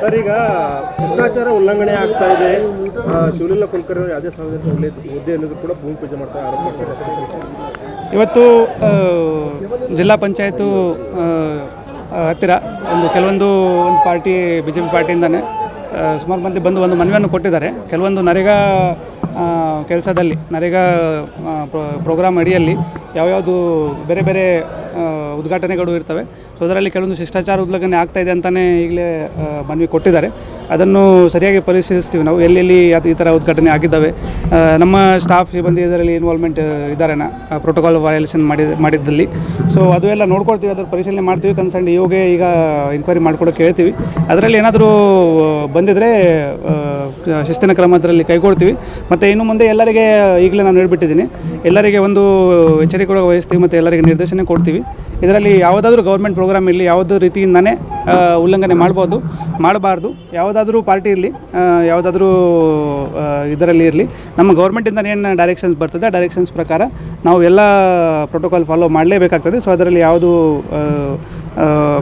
Sir, ಈಗ ಶಿಷ್ಟಾಚಾರ ಉಲ್ಲಂಘನೆ ಆಗ್ತಾ ಇದೆ. ಶಿವಲಿಲ್ಲ ಶಿವಲೀಲಾ ಕುಲಕರ್ಣಿ ಯಾವುದೇ ಸಾರ್ವಜನಿಕ ಹುದ್ದೆ ಅನ್ನೋದು ಕೂಡ ಭೂಮಿ ಪೂಜೆ ಮಾಡ್ತಾರೆ ಆರೋಪ ಇವತ್ತು ಜಿಲ್ಲಾ ಪಂಚಾಯತು ಹತ್ತಿರ ಒಂದು ಕೆಲವೊಂದು ಒಂದು ಪಾರ್ಟಿ ಬಿ ಜೆ ಪಿ ಪಾರ್ಟಿಯಿಂದನೇ ಸುಮಾರು ಮಂದಿ ಬಂದು ಒಂದು ಮನವಿಯನ್ನು ಕೊಟ್ಟಿದ್ದಾರೆ. ಕೆಲವೊಂದು ನರೇಗಾ ಕೆಲಸದಲ್ಲಿ ನರೇಗಾ ಪ್ರೋಗ್ರಾಮ್ ಅಡಿಯಲ್ಲಿ ಯಾವ್ಯಾವುದು ಬೇರೆ ಬೇರೆ ಉದ್ಘಾಟನೆಗಳು ಇರ್ತವೆ. ಸೊ ಅದರಲ್ಲಿ ಕೆಲವೊಂದು ಶಿಷ್ಟಾಚಾರ ಉಲ್ಲಂಘನೆ ಆಗ್ತಾಯಿದೆ ಅಂತಲೇ ಈಗಲೇ ಮನವಿ ಕೊಟ್ಟಿದ್ದಾರೆ. ಅದನ್ನು ಸರಿಯಾಗಿ ಪರಿಶೀಲಿಸ್ತೀವಿ ನಾವು. ಎಲ್ಲೆಲ್ಲಿ ಅದು ಈ ಥರ ಉದ್ಘಾಟನೆ ಆಗಿದ್ದಾವೆ. ನಮ್ಮ ಸ್ಟಾಫ್ ಸಿಬ್ಬಂದಿ ಇದರಲ್ಲಿ ಇನ್ವಾಲ್ವ್ಮೆಂಟ್ ಇದ್ದಾರೆನ ಪ್ರೋಟೋಕಾಲ್ ವಯೋಲೇಷನ್ ಮಾಡಿ ಮಾಡಿದ್ದಲ್ಲಿ ಸೊ ಅದು ಎಲ್ಲ ನೋಡ್ಕೊಳ್ತೀವಿ, ಅದರ ಪರಿಶೀಲನೆ ಮಾಡ್ತೀವಿ. ಕನ್ಸರ್ನ್ ಇವಾಗೆ ಈಗ ಇನ್ಕ್ವೈರಿ ಮಾಡ್ಕೊಡೋಕೆ ಹೇಳ್ತೀವಿ. ಅದರಲ್ಲಿ ಏನಾದರೂ ಬಂದಿದ್ದರೆ ಶಿಸ್ತಿನ ಕ್ರಮ ಅದರಲ್ಲಿ ಕೈಗೊಳ್ತೀವಿ. ಮತ್ತು ಇನ್ನು ಮುಂದೆ ಎಲ್ಲರಿಗೆ ಈಗಲೇ ನಾನು ಹೇಳ್ಬಿಟ್ಟಿದ್ದೀನಿ. ಎಲ್ಲರಿಗೆ ಒಂದು ಎಚ್ಚರಿಕೆ ಕೂಡ ವಹಿಸ್ತೀವಿ ಮತ್ತು ಎಲ್ಲರಿಗೆ ನಿರ್ದೇಶನ ಕೊಡ್ತೀವಿ. ಇದರಲ್ಲಿ ಯಾವುದಾದ್ರೂ ಗೌರ್ಮೆಂಟ್ ಪ್ರೋಗ್ರಾಮ್ ಇಲ್ಲಿ ಯಾವುದೋ ರೀತಿಯಿಂದನೇ ಉಲ್ಲಂಘನೆ ಮಾಡ್ಬೋದು, ಮಾಡಬಾರ್ದು. ಯಾವುದಾದ್ರೂ ಪಾರ್ಟಿ ಇರಲಿ ಯಾವುದಾದ್ರೂ ಇದರಲ್ಲಿ ಇರಲಿ ನಮ್ಮ ಗೌರ್ಮೆಂಟಿಂದ ಏನು ಡೈರೆಕ್ಷನ್ಸ್ ಬರ್ತದೆ ಆ ಡೈರೆಕ್ಷನ್ಸ್ ಪ್ರಕಾರ ನಾವು ಎಲ್ಲ ಪ್ರೋಟೋಕಾಲ್ ಫಾಲೋ ಮಾಡಲೇಬೇಕಾಗ್ತದೆ. ಸೊ ಅದರಲ್ಲಿ ಯಾವುದು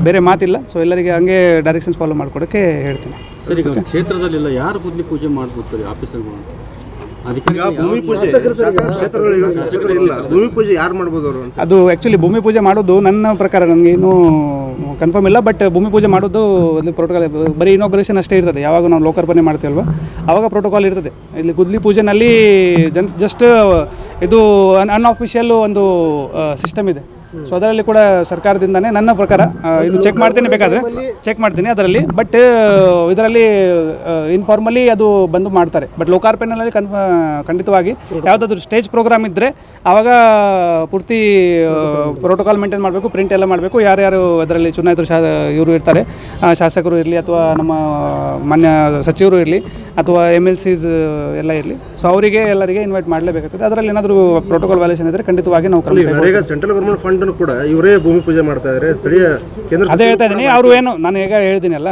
ಬೇರೆ ಮಾತಿಲ್ಲ. ಸೊ ಎಲ್ಲರಿಗೆ ಹಂಗೆ ಡೈರೆಕ್ಷನ್ಸ್ ಫಾಲೋ ಮಾಡ್ಕೊಡೋಕ್ಕೆ ಹೇಳ್ತೀನಿ. ಕ್ಷೇತ್ರದಲ್ಲೆಲ್ಲ ಯಾರು ಬುದ್ಧಿ ಪೂಜೆ ಮಾಡ್ಬೋದು ಆಫೀಸಲ್ಲಿ ಅದಕ್ಕೆ ಭೂಮಿ ಪೂಜೆ ಶಾಸಕ ಇಲ್ಲ ಭೂಮಿ ಪೂಜೆ ಯಾರು ಮಾಡ್ಬೋದು ಅವರು ಅಂತ? ಅದು ಆ್ಯಕ್ಚುಲಿ ಭೂಮಿ ಪೂಜೆ ಮಾಡೋದು ನನ್ನ ಪ್ರಕಾರ ನನಗೆ ಇನ್ನೂ ಕನ್ಫರ್ಮ್ ಇಲ್ಲ ಬಟ್ ಭೂಮಿ ಪೂಜೆ ಮಾಡೋದು ಒಂದು ಪ್ರೋಟೋಕಾಲ್ ಬರೀ ಇನಾಗ್ರೇಷನ್ ಅಷ್ಟೇ ಇರ್ತದೆ. ಯಾವಾಗ ನಾವು ಲೋಕಾರ್ಪಣೆ ಮಾಡ್ತೀವಲ್ವ? ಆವಾಗ ಪ್ರೋಟೋಕಾಲ್ ಇರ್ತದೆ. ಇಲ್ಲಿ ಗುದ್ಲಿ ಪೂಜೆನಲ್ಲಿ ಜನ್ ಜಸ್ಟ್ ಇದು ಅನ್ ಅನ್ಅಫಿಷಿಯಲ್ ಒಂದು ಸಿಸ್ಟಮ್ ಇದೆ. ಸೊ ಅದರಲ್ಲಿ ಕೂಡ ಸರ್ಕಾರದಿಂದನೇ ನನ್ನ ಪ್ರಕಾರ ಇದು ಚೆಕ್ ಮಾಡ್ತೀನಿ ಬೇಕಾದರೆ. ಚೆಕ್ ಮಾಡ್ತೀನಿ ಅದರಲ್ಲಿ. ಬಟ್ ಇದರಲ್ಲಿ ಇನ್ಫಾರ್ಮಲಿ ಅದು ಬಂದು ಮಾಡ್ತಾರೆ. ಬಟ್ ಲೋಕಾರ್ಪಣೆಯಲ್ಲಿ ಕನ್ಫ ಖಂಡಿತವಾಗಿ ಯಾವುದಾದ್ರೂ ಸ್ಟೇಜ್ ಪ್ರೋಗ್ರಾಮ್ ಇದ್ದರೆ ಆವಾಗ ಪೂರ್ತಿ ಪ್ರೋಟೋಕಾಲ್ ಮೇಂಟೈನ್ ಮಾಡಬೇಕು ಪ್ರಿಂಟ್ ಎಲ್ಲ ಮಾಡಬೇಕು. ಯಾರ್ಯಾರು ಅದರಲ್ಲಿ ಚುನಾಯಿತರು ಶಾ ಇವರು ಇರ್ತಾರೆ. ಶಾಸಕರು ಇರಲಿ ಅಥವಾ ನಮ್ಮ ಮಾನ್ಯ ಸಚಿವರು ಇರಲಿ ಅಥವಾ ಎಂ ಎಲ್ ಸಿಸ್ ಎಲ್ಲ ಇರಲಿ. ಸೊ ಅವರಿಗೆ ಎಲ್ಲರಿಗೆ ಇನ್ವೈಟ್ ಮಾಡಲೇಬೇಕಾಗ್ತದೆ. ಅದರಲ್ಲಿ ಏನಾದರೂ ಪ್ರೋಟೋಕಾಲ್ ವ್ಯಾಲೇಷನ್ ಇದ್ದರೆ ಖಂಡಿತವಾಗಿ ನಾವು. ಸೆಂಟ್ರಲ್ ಗೌರ್ಮೆಂಟ್ ಫಂಡ್ ಕೂಡ ಇವರೇ ಭೂಮಿ ಪೂಜೆ ಮಾಡ್ತಾ ಇದ್ದಾರೆ ಸ್ಥಳೀಯ ಕೇಂದ್ರ ಅದೇ ಹೇಳ್ತಾ ಇದ್ದೀನಿ. ಅವರು ಏನು ನಾನು ಈಗ ಹೇಳ್ತೀನಲ್ಲ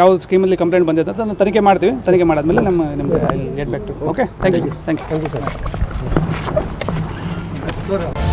ಯಾವ ಸ್ಕೀಮಲ್ಲಿ ಕಂಪ್ಲೇಂಟ್ ಬಂದಿದೆ ಅಂತ ಅದನ್ನು ತನಿಖೆ ಮಾಡ್ತೀವಿ. ತನಿಖೆ ಮಾಡಾದ್ಮೇಲೆ ನಮ್ಮ ನಿಮಗೆ get back to okay thank you thank you